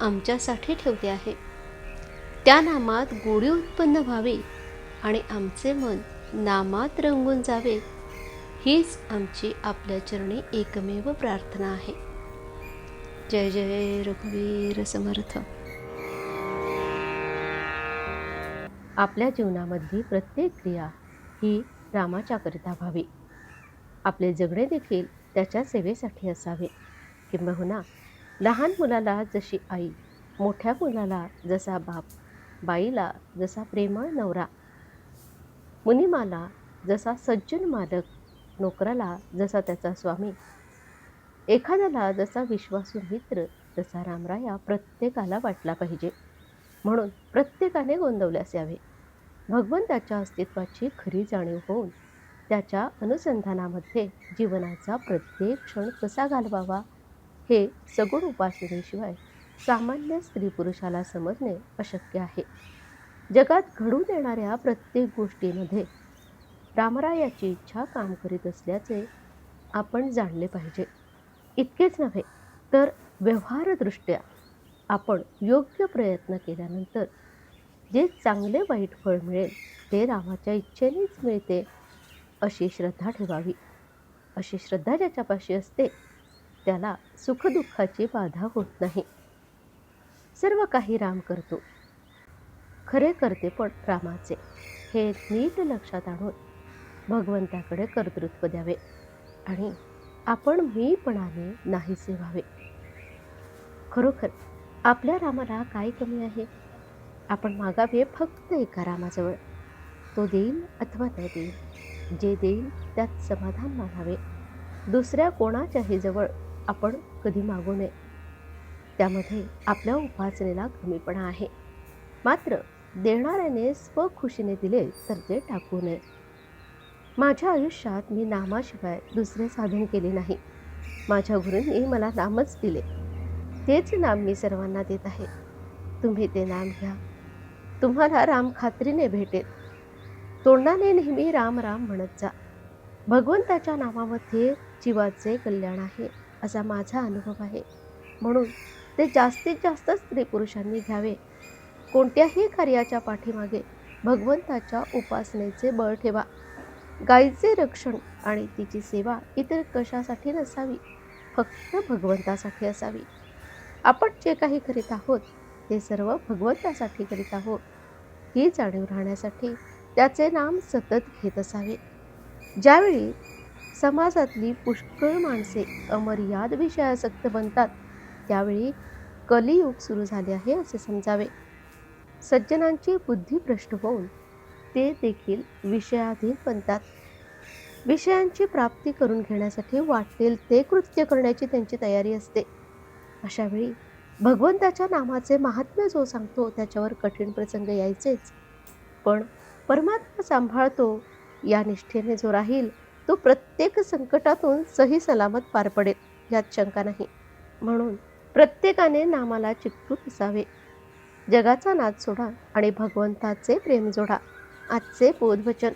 आमच्यासाठी ठेवले आहे. त्या नामात गोडी उत्पन्न व्हावी आणि आमचे मन नामात रंगून जावे हीच आमची आपल्या चरणी एकमेव प्रार्थना आहे. जय जय रघुवीर समर्थ. आपल्या जीवनामधली प्रत्येक क्रिया ही रामाच्याकरिता व्हावी. आपले जगणे देखील त्याच्या सेवेसाठी असावे. किंबहुना लहान मुलाला जशी आई मोठ्या मुलाला जसा बाप बाईला जसा प्रेमळ नवरा मुनिमाला जसा सज्जन मालक नोकराला जसा त्याचा स्वामी एखाद्याला जसा विश्वासू मित्र तसा रामराया प्रत्येकाला वाटला पाहिजे. म्हणून प्रत्येकाने गोंदवल्यास यावे. भगवंताच्या अस्तित्वाची खरी जाणीव होऊन त्याच्या अनुसंधानामध्ये जीवनाचा प्रत्येक क्षण कसा घालवावा हे सगुण उपासनेशिवाय सामान्य स्त्री पुरुषाला समजणे अशक्य आहे. जगात घडून येणाऱ्या प्रत्येक गोष्टीमध्ये रामरायाची इच्छा काम करीत असल्याचे आपण जाणले पाहिजे. इतकेच नव्हे तर व्यवहारदृष्ट्या आपण योग्य प्रयत्न केल्यानंतर जे चांगले वाईट फळ मिळेल ते रामाच्या इच्छेनेच मिळते अशी श्रद्धा ठेवावी. अशी श्रद्धा ज्याच्यापाशी असते त्याला सुखदुःखाची बाधा होत नाही. सर्व काही राम करतो. खरे करते पण रामाचे. हे नीट लक्षात आणून भगवंताकडे कर्तृत्व द्यावे आणि आपण मीपणाने नाहीसे व्हावे खरोखर आपल्या रामाला काय कमी आहे? आपण मागावे फक्त एका रामाजवळ. तो देईल अथवा न देईल. जे देईल त्यात समाधान मानावे. दुसऱ्या कोणाच्याही जवळ आपण कधी मागू नये. त्यामध्ये आपल्या उपासनेला कमीपणा आहे. मात्र देणाऱ्याने स्वखुशीने दिले तर ते टाकू नये. माझ्या आयुष्यात मी नामाशिवाय दुसरे साधन केले नाही. माझ्या गुरूंनी मला नामच दिले. तेच नाम मी सर्वांना देत आहे. तुम्ही ते नाम घ्या. तुम्हाला राम खात्रीने भेटेल. तोंडाने नेहमी राम राम म्हणत जा. भगवंताच्या नावामध्ये जीवाचे कल्याण आहे. असा माझा अनुभव आहे. म्हणून ते जास्तीत जास्त स्त्री पुरुषांनी घ्यावे. कोणत्याही कार्याच्या पाठीमागे भगवंताच्या उपासनेचे बळ ठेवा. गायीचे रक्षण आणि तिची सेवा इतर कशासाठी नसावी? फक्त भगवंतासाठी असावी. आपण जे काही करीत आहोत ते सर्व भगवंतासाठी करीत आहोत. ही जाणीव राहण्यासाठी त्याचे नाम सतत घेत असावे. ज्यावेळी समाजातली पुष्कळ माणसे अमर्याद विषयासक्त बनतात. त्यावेळी कलियुग सुरू झाले आहे असे समजावे. सज्जनांची बुद्धी भ्रष्ट होऊन ते देखील विषयाधीन बनतात. विषयांची प्राप्ती करून घेण्यासाठी वाटेल ते कृत्य करण्याची त्यांची तयारी असते. अशावेळी भगवंताच्या नामाचे महात्म्य जो सांगतो त्याच्यावर कठीण प्रसंग यायचेच. पण परमात्मा सांभाळतो या निष्ठेने जो राहील तो प्रत्येक संकटातून सही सलामत पार पडेल यात शंका नाही. म्हणून प्रत्येकाने नामाला चिकटून असावे जगाचा नाद सोडा आणि भगवंताचे प्रेम जोडा. आजचे बोधवचन.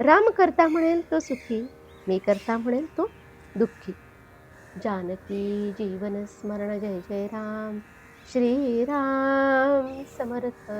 राम करता म्हणेल तो सुखी मी करता म्हणेल तो दुःखी. जानकी जीवन स्मरण जय जय राम. श्रीराम समर्थ.